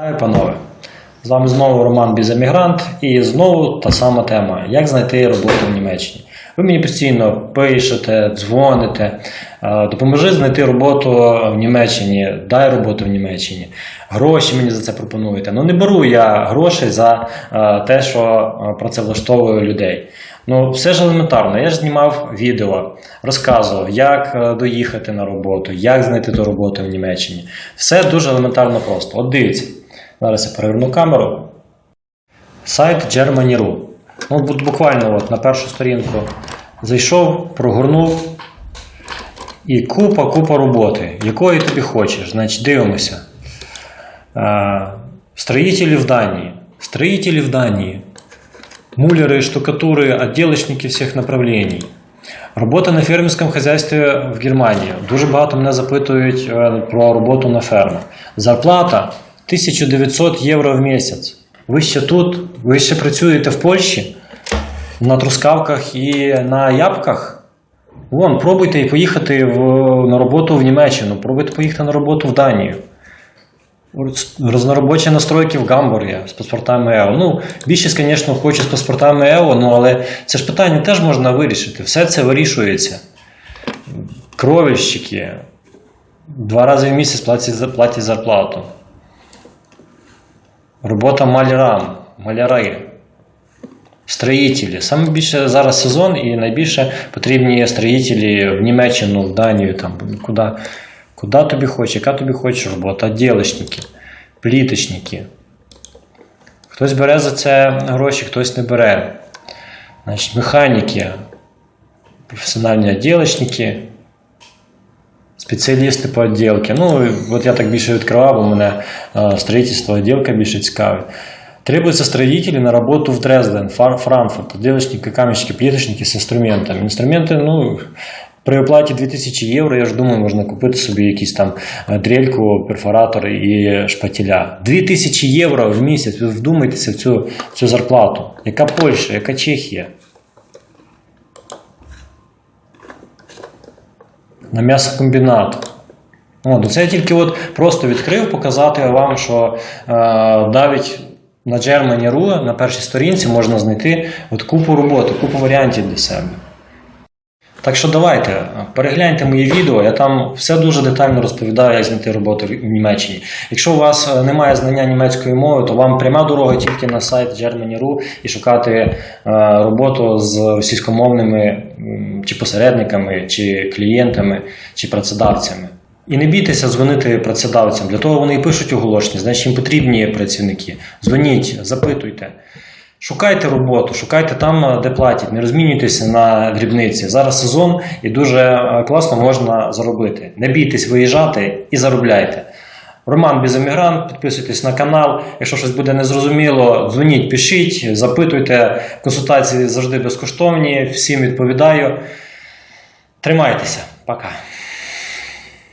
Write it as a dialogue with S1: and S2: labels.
S1: Панове! З вами знову Роман Біземігрант і знову та сама тема: як знайти роботу в Німеччині. Ви мені постійно пишете, дзвоните, е, допоможи знайти роботу в Німеччині, дай роботу в Німеччині. Гроші мені за це пропонуєте. Ну не беру я грошей за е, те, що е, працевлаштовую людей. Ну, все ж елементарно. Я ж знімав відео, розказував, як доїхати на роботу, як знайти ту роботу в Німеччині. Все дуже елементарно просто. От дивіться, зараз я переверну камеру. Сайт Germany.ru. Ну, буквально от на першу сторінку зайшов, прогорнув. І купа, купа роботи, якої тобі хочеш. Значить, дивимося. Е, Строїтелі в Данії. Строїтелі в Данії. Мулеры, штукатуры, отделочники всіх направлений. Робота на фермерському хазяйстві в Германії. Дуже багато мене запитують е, про роботу на фермах. Зарплата 1900 євро в місяць. Ви ще тут, ви ще працюєте в Польщі на трускавках і на ябках. Вон, пробуйте поїхати в, на роботу в Німеччину, пробуйте поїхати на роботу в Данію. Розноробочі настройки в Гамбургі з паспортами ЕО. Ну, більшість, звісно, хоче з паспортами ЕО, ну, але це ж питання теж можна вирішити. Все це вирішується. Кровельщики два рази в місяць платять зарплату. Робота малярам, маляри, строїтелі. Саме більше зараз сезон і найбільше потрібні строїтелі в Німеччину, в Данію, там, куди, куди тобі хоче, яка тобі хоче робота, ділочники, пліточники. Хтось бере за це гроші, хтось не бере. Значить, механіки, професіональні відділочники, спеціалісти по відділці. Ну, от я так більше відкривав, бо мене е, строїтельство відділка більше цікавить. Требуются строители на работу в Дрезден, Франкфурт, отделочники, каменщики, плиточники з інструментами. Інструменти, ну, при оплаті 2000 євро, я ж думаю, можна купити собі якісь там е, дрельку, перфоратор і шпателя. 2000 євро в місяць. Вдумайтеся в цю, в цю зарплату. Яка Польща, яка Чехія? На м'ясокомбінат. О, ну це я тільки от просто відкрив, показати вам, що е, навіть на Germany.ru на першій сторінці можна знайти от купу роботи, купу варіантів для себе. Так що давайте, перегляньте мої відео, я там все дуже детально розповідаю, як знайти роботу в Німеччині. Якщо у вас е, немає знання німецької мови, то вам пряма дорога тільки на сайт Germany.ru і шукати е, роботу з російськомовними чи посередниками, чи клієнтами, чи працедавцями. І не бійтеся дзвонити працедавцям. Для того вони і пишуть оголошення, значить їм потрібні працівники. Дзвоніть, запитуйте. Шукайте роботу, шукайте там, де платять, не розмінюйтеся на дрібниці. Зараз сезон і дуже е, класно можна заробити. Не бійтесь виїжджати і заробляйте. Роман Біземігрант, підписуйтесь на канал. Якщо щось буде незрозуміло, дзвоніть, пишіть, запитуйте. Консультації завжди безкоштовні. Всім відповідаю. Тримайтеся, пока.